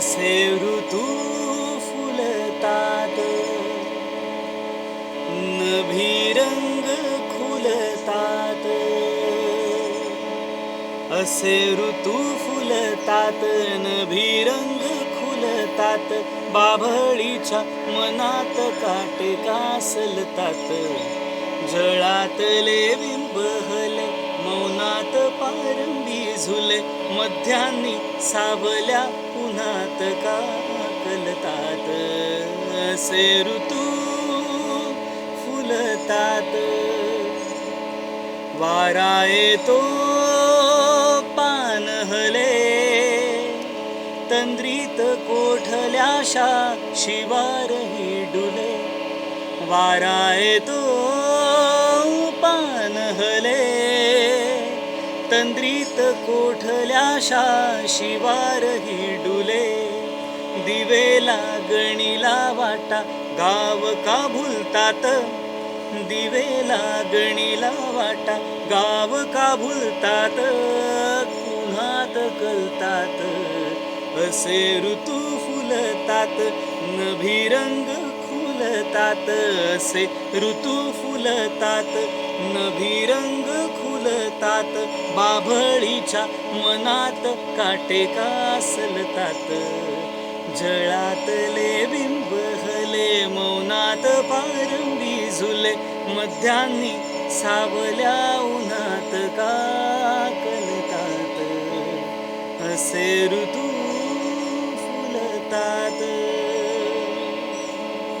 असे ऋतू फुलतात। नभिरंग खुलतात। असे ऋतू फुलतात नभिरंग खुलतात। बाभळीच्या मनात काटे कासलतात। जळातले बिंबहले मौनात पारंबी झुले मध्यान्नी सावल्या का काकलतात. असे ऋतू फुलतात. वारा येतो पानहले तंद्रीत कोठल्याशा शिवारही डुले. वारा येतो पानहले तंद्रीत कोठल्याशा शिवारही डुले. दिवेला गणीला वाटा गाव का भुलतात? दिवेला गणीला वाटा गाव का भुलतात? कुन्हात कलतात असे ऋतू फुलतात नभिरंग खुलतात असे ऋतू फुलतात नभिरंग खुलतात बाभळीच्या मनात काटे कासलतात. जळातले बिंब हले मौनात पारंबी झुले मध्यान्नी सावल्या उन्हात काकलतात. असे ऋतू फुलतात.